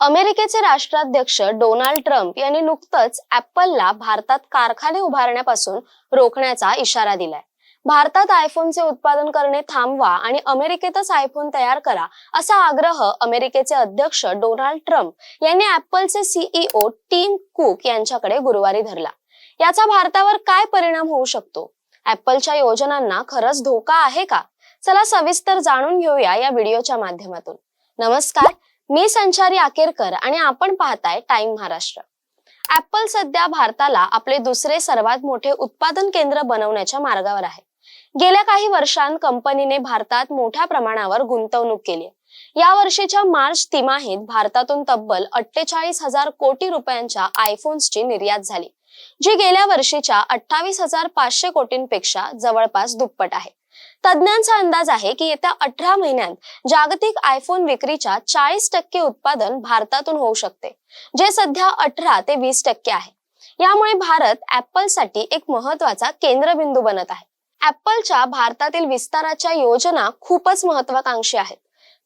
अमेरिकेचे राष्ट्राध्यक्ष Donald Trump यांनी नुकतंच ऍपलला भारतात कारखाने उभारण्यापासून रोखण्याचा इशारा दिलाय. भारतात आयफोनचे उत्पादन करणे थांबवा आणि अमेरिकेतच आयफोन तयार करा असा आग्रह अमेरिकेचे अध्यक्ष डोनाल्ड ट्रम्प यांनी ऍपलचे सीईओ टीम कुक यांच्याकडे गुरुवारी धरला. याचा भारतावर काय परिणाम होऊ शकतो? ऍपलच्या योजनांना खरंच धोका आहे का? चला सविस्तर जाणून घेऊया या व्हिडिओच्या माध्यमातून. नमस्कार मी संचारी आकेरकर आणि आपण पाहताय टाइम महाराष्ट्र. ऍपल सध्या भारताला आपले दुसरे सर्वात मोठे उत्पादन केंद्र बनवण्याच्या मार्गावर आहे. गेल्या काही वर्षांत कंपनीने भारतात मोठ्या प्रमाणावर गुंतवणूक केली या वर्षीच्या मार्च तिमाहीत भारतातून तब्बल अठ्ठेचाळीस हजार कोटी रुपयांच्या आयफोन्सची निर्यात झाली जी गेल्या वर्षीच्या अठ्ठावीस हजार पाचशे कोटींपेक्षा जवळपास दुप्पट आहे. तज्ज्ञांचा अंदाज आहे की येत्या अठरा महिन्यात जागतिक आयफोन विक्रीच्या चाळीस टक्के उत्पादन भारतातून होऊ शकते जे सध्या अठरा ते वीस टक्के आहे. यामुळे भारत ऍपलसाठी एक महत्त्वाचा केंद्रबिंदू बनत आहे. ऍपलच्या भारतातील विस्ताराच्या योजना खूपच महत्वाकांक्षी आहेत.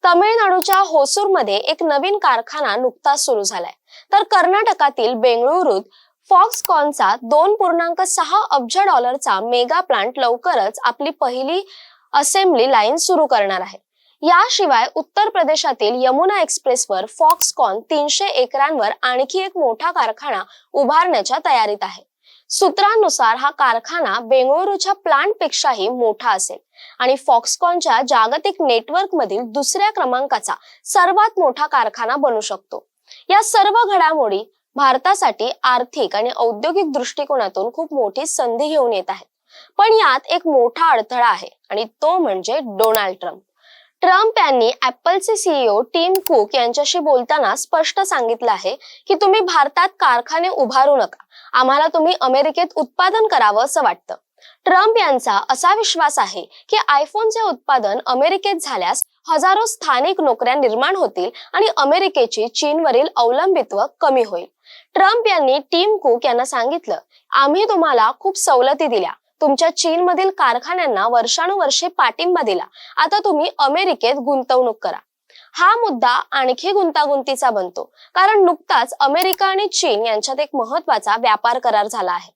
तमिळनाडूच्या होसूरमध्ये एक नवीन कारखाना नुकताच सुरू झालाय. तर कर्नाटकातील बेंगळुरूत फॉक्सकॉनचा दोन पूर्णांक सहा अब्ज डॉलरचा मेगा प्लांट लवकरच आपली पहिली असेंब्ली लाईन सुरू करणार आहे. याशिवाय उत्तर प्रदेशातील यमुना एक्सप्रेसवर फॉक्सकॉन तीनशे एकरांवर आणखी एक मोठा कारखाना उभारण्याच्या तयारीत आहे. सूत्रांनुसार हा कारखाना बेंगळुरूच्या प्लांट पेक्षाही मोठा असेल आणि फॉक्सकॉनच्या जागतिक नेटवर्क मधील दुसऱ्या क्रमांकाचा सर्वात मोठा कारखाना बनू शकतो. या सर्व घडामोडी भारतासाठी आर्थिक आणि औद्योगिक दृष्टिकोनातून खूप मोठी संधी घेऊन येत आहेत पण यात एक मोठा अडथळा आहे आणि तो म्हणजे डोनाल्ड ट्रम्प. ट्रम्प यांनी ऍपलचे सीईओ टीम कुक यांच्याशी बोलताना स्पष्ट सांगितलं आहे की तुम्ही भारतात कारखाने उभारू नका. आम्हाला तुम्ही अमेरिकेत उत्पादन करावं असं वाटतं. ट्रम्प यांचा असा विश्वास आहे की आयफोनचे उत्पादन अमेरिकेत झाल्यास हजारो स्थानिक नोकऱ्या निर्माण होतील आणि अमेरिकेची चीनवरील अवलंबित्व कमी होईल. ट्रम्प यांनी टीम कुक यांना सांगितलं आम्ही तुम्हाला खूप सवलती दिल्या. तुमच्या चीनमधील कारखान्यांना वर्षानुवर्षे पाठिंबा दिला. आता तुम्ही अमेरिकेत गुंतवणूक करा. हा मुद्दा आणखी गुंतागुंतीचा बनतो कारण नुकताच अमेरिका आणि चीन यांच्यात एक महत्त्वाचा व्यापार करार झाला आहे.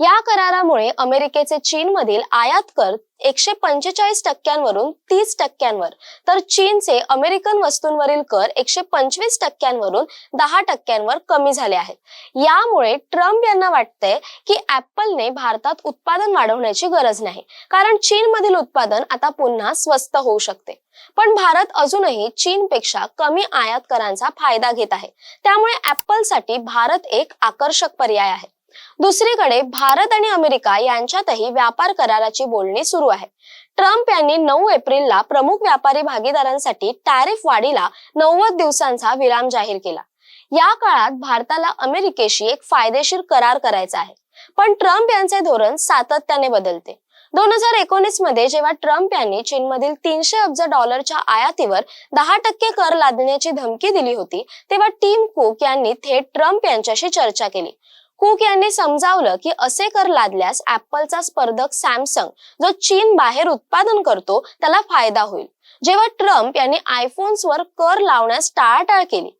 या करारामुळे अमेरिकेचे चीनमधील आयात कर एकशे पंचेचाळीस टक्क्यांवरून तीस टक्क्यांवर तर चीनचे अमेरिकन वस्तूंवरील कर एकशे पंचवीस टक्क्यांवरून दहा टक्क्यांवर कमी झाले आहेत. यामुळे ट्रम्प यांना वाटतंय की ऍपलने भारतात उत्पादन वाढवण्याची गरज नाही कारण चीनमधील उत्पादन आता पुन्हा स्वस्त होऊ शकते. पण भारत अजूनही चीनपेक्षा कमी आयात करांचा फायदा घेत आहे. त्यामुळे ऍपलसाठी भारत एक आकर्षक पर्याय आहे. दुसरीकडे भारत आणि अमेरिका यांच्यातही व्यापार कराराची बोलणी सुरू आहे. ट्रम्प यांनी नऊ एप्रिलला प्रमुख व्यापारी भागीदारांसाठी टॅरिफ वाढीला नव्वद दिवसांचा विराम जाहीर केला. या काळात भारताला अमेरिकेशी एक फायदेशीर करार करायचा आहे. पण ट्रम्प यांचे धोरण सातत्याने बदलते. दोन हजार एकोणीसमध्ये जेव्हा ट्रम्प यांनी चीनमधील तीनशे अब्ज डॉलरच्या आयातीवर दहा टक्के कर लादण्याची धमकी दिली होती तेव्हा टीम कुक यांनी थेट ट्रम्प यांच्याशी चर्चा केली. कुक यांनी समजावलं की असे कर लादल्यास ऍपलचा स्पर्धक सॅमसंग जो चीन बाहेर उत्पादन करतो त्याला फायदा होईल. जेव्हा ट्रम्प यांनी आयफोन्सवर कर लावण्यास टाळाटाळ केली.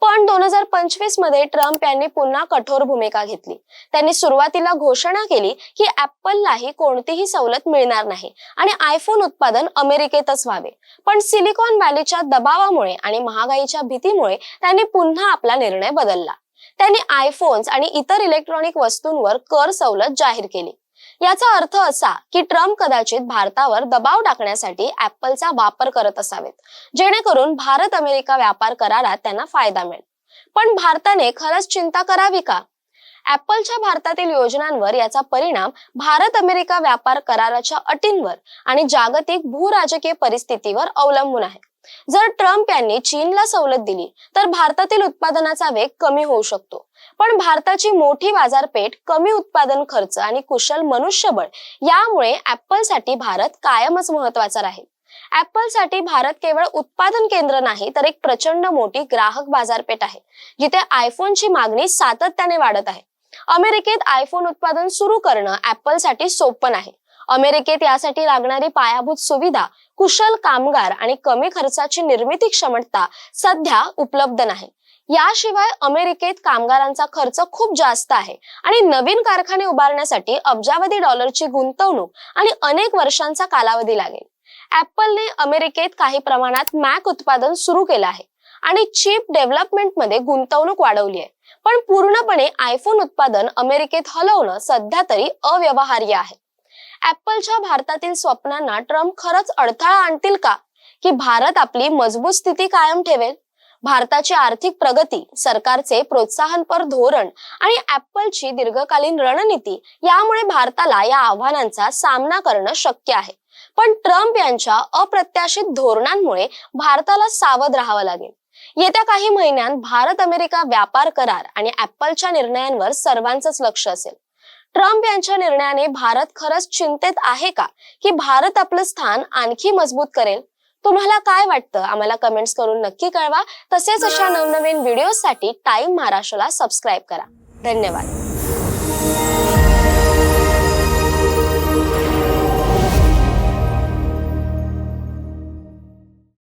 पण दोन हजार पंचवीसमध्ये ट्रम्प यांनी पुन्हा कठोर भूमिका घेतली. त्यांनी सुरुवातीला घोषणा केली की ऍपललाही कोणतीही सवलत मिळणार नाही आणि आयफोन उत्पादन अमेरिकेतच व्हावे. पण सिलिकॉन व्हॅलीच्या दबावामुळे आणि महागाईच्या भीतीमुळे त्यांनी पुन्हा आपला निर्णय बदलला. त्यांनी आयफोन्स आणि इतर इलेक्ट्रॉनिक वस्तूंवर कर सवलत जाहीर केली. याचा अर्थ असा की ट्रम्प कदाचित भारतावर दबाव टाकण्यासाठी ऍपलचा वापर करत असावेत जेणेकरून भारत अमेरिका व्यापार करारात त्यांना फायदा मिळेल. पण भारताने खरंच चिंता करावी का? ऍपलच्या भारतातील योजनांवर याचा परिणाम भारत अमेरिका व्यापार कराराच्या अटींवर आणि जागतिक भूराजकीय परिस्थितीवर अवलंबून आहे. जर ट्रम्प यांनी चीनला सवलत दिली तर भारतातील उत्पादनाचा वेग कमी होऊ शकतो. पण भारताची मोठी बाजारपेठ कमी उत्पादन खर्च आणि कुशल मनुष्यबळ यामुळे ऍपलसाठी भारत कायमच महत्त्वाचा राहील. ऍपलसाठी भारत केवळ उत्पादन केंद्र नाही तर एक प्रचंड मोठी ग्राहक बाजारपेठ आहे जिथे आयफोनची मागणी सातत्याने वाढत आहे. अमेरिकेत आयफोन उत्पादन सुरू करणं ऍपलसाठी सोपं नाही. अमेरिकेत यासाठी लागणारी पायाभूत सुविधा कुशल कामगार आणि कमी खर्चाची निर्मिती क्षमता सध्या उपलब्ध नाही. याशिवाय अमेरिकेत कामगारांचा खर्च खूप जास्त आहे आणि नवीन कारखाने उभारण्यासाठी अब्जावधी डॉलरची गुंतवणूक आणि अनेक वर्षांचा कालावधी लागेल. ऍपलने अमेरिकेत काही प्रमाणात मॅक उत्पादन सुरू केलं आहे आणि चिप डेव्हलपमेंटमध्ये गुंतवणूक वाढवली आहे. पण पूर्णपणे आयफोन उत्पादन अमेरिकेत हलवणं सध्या तरी अव्यवहार्य आहे. ऍपलच्या भारतातील स्वप्नांना ट्रम्प खरंच अडथळा आणतील का? की भारत आपली मजबूत स्थिती कायम ठेवेल? भारताची आर्थिक प्रगती सरकारचे प्रोत्साहनपर धोरण आणि ऍपलची दीर्घकालीन रणनीती यामुळे भारताला या आव्हानांचा सामना करणं शक्य आहे. पण ट्रम्प यांच्या अप्रत्याशित धोरणांमुळे भारताला सावध राहावं लागेल. येत्या काही महिन्यात भारत अमेरिका व्यापार करार आणि ऍपलच्या निर्णयांवर सर्वांचंच लक्ष असेल. ट्रम्प यांच्या निर्णयाने भारत खरंच चिंतेत आहे का? की भारत आपलं स्थान आणखी मजबूत करेल? तुम्हाला काय वाटतं? आम्हाला कमेंट्स करून नक्की कळवा. तसेच अशा नवनवीन व्हिडिओसाठी टाइम महाराष्ट्राला सबस्क्राईब करा. धन्यवाद.